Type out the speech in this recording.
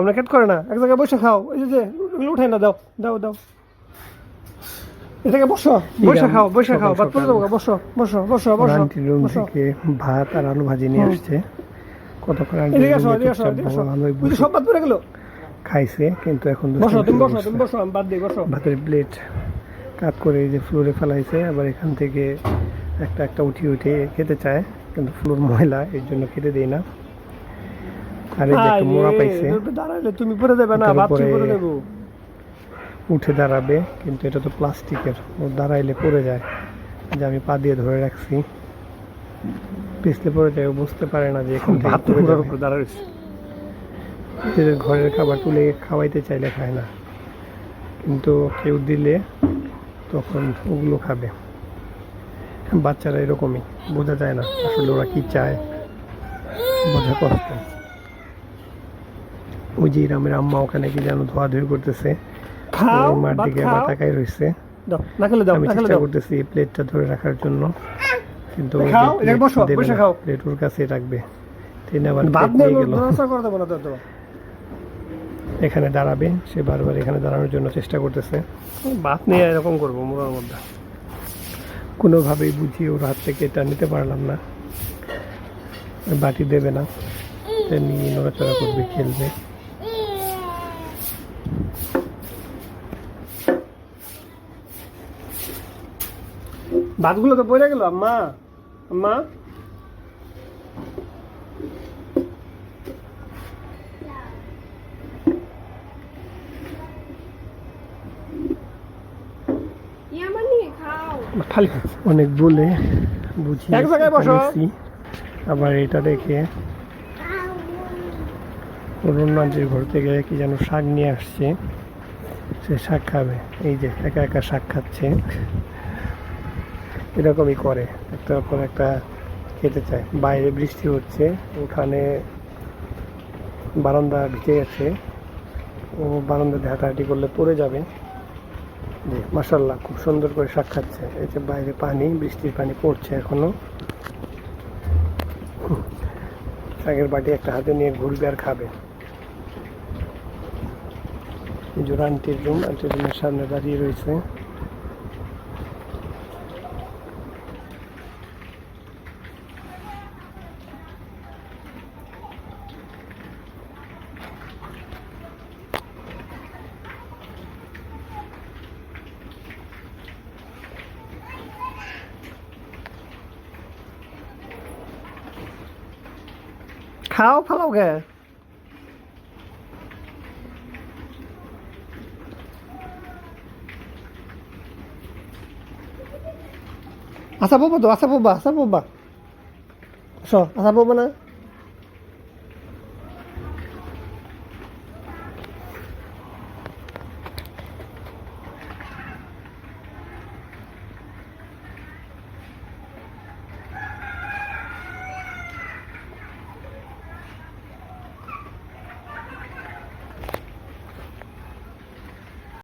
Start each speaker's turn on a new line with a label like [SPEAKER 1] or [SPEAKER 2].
[SPEAKER 1] আমরা খেট করে না। এক জায়গায় বসে খাও। এই যে উঠাই না দাও দাও দাও। এটাকে বসো বসে খাও বসে খাও বাদ পড়ে দেবো বসো বসো বসো বসো
[SPEAKER 2] রুম থেকে ভাত আর আলু ভাজি নিয়ে আসছে। কতক্ষণ আন্টি
[SPEAKER 1] এদিকে আসো এদিকে আসো এদিকে আসো।
[SPEAKER 2] ভালোই
[SPEAKER 1] সব বাদ পড়ে গেলো?
[SPEAKER 2] খাইছে কিন্তু এখন
[SPEAKER 1] বসো তুমি বসো তুমি বসো আমি বাদ দিই বসো।
[SPEAKER 2] ভাতের প্লেট কাত করে এই যে ফ্লোরে ফেলাইছে আবার এখান থেকে একটা একটা উঠিয়ে উঠে খেতে চায় কিন্তু ফ্লোর ময়লা এর জন্য খেতে দেই না। আর মোড়া পাইছে।
[SPEAKER 1] দাঁড়াইলে তুমি পরে দেবে না
[SPEAKER 2] উপরে-
[SPEAKER 1] পরে দেবো।
[SPEAKER 2] উঠে দাঁড়াবে কিন্তু এটা তো প্লাস্টিকের। ও দাঁড়াইলে পড়ে যায়। যে আমি পা দিয়ে ধরে রাখছি। পিছলে পড়ে যায় ও বুঝতে পারে না যে এখন
[SPEAKER 1] পুরার দাঁড়াইছে
[SPEAKER 2] নিজেদের ঘরের খাবার তুলে খাওয়াইতে চাইলে খায় না। কিন্তু কেউ দিলে তখন ওগুলো খাবে। বাচ্চারা এরকমই বোঝা যায় না আসলে ওরা কি চায়। বোঝা কষ্ট। ওই যে রামের আম্মা ওখানে কি যেন ধোয়াধুয়ি করতেছে। মার দিকে
[SPEAKER 1] খাও।
[SPEAKER 2] তাকাই রয়েছে আমি চেষ্টা করতেছি প্লেটটা ধরে রাখার জন্য। কিন্তু। প্লেট ওর কাছে রাখবে। তিনি আবার
[SPEAKER 1] নিয়ে
[SPEAKER 2] গেল। এখানে দাঁড়াবে সে বারবার এখানে দাঁড়ানোর জন্য চেষ্টা করতেছে।
[SPEAKER 1] ভাত নিয়ে এরকম করব মোড়ার মধ্যে।
[SPEAKER 2] কোনোভাবেই বুঝিয়ে ওর হাত থেকে এটা নিতে পারলাম না। বাটি দেবে না। নিয়ে নড়াচড়া করবে খেলবে।
[SPEAKER 1] ভাতগুলো তো পড়ে গেল
[SPEAKER 3] মা খাও
[SPEAKER 1] খালি
[SPEAKER 2] অনেক বলে বুঝিয়ে
[SPEAKER 1] এক জায়গায় বসো।
[SPEAKER 2] আবার এটা দেখে অরুণাঞ্জির ঘর থেকে কি যেন শাক নিয়ে আসছে সে শাক খাবে। এই যে একা একা শাক খাচ্ছে। এরকমই করে। একটার পর একটা খেতে চায়। বাইরে বৃষ্টি হচ্ছে। ওখানে বারান্দা ভিজে গেছে। ও বারান্দাতে হাঁটাহাঁটি করলে পড়ে যাবে। জি মাসাল্লাহ খুব সুন্দর করে শাক খাচ্ছে। এই যে বাইরে পানি, বৃষ্টির পানি পড়ছে এখনও। শাকের বাটি একটা হাতে নিয়ে ঘুরবে আর খাবে। জোর যে আন্টির রুম আন্টির রুমের সামনে দাঁড়িয়ে রয়েছে।
[SPEAKER 1] খাও ফালাও গে আসা পাবো তো আসা পাবা আসা পাবা আসো আসা পাবো না।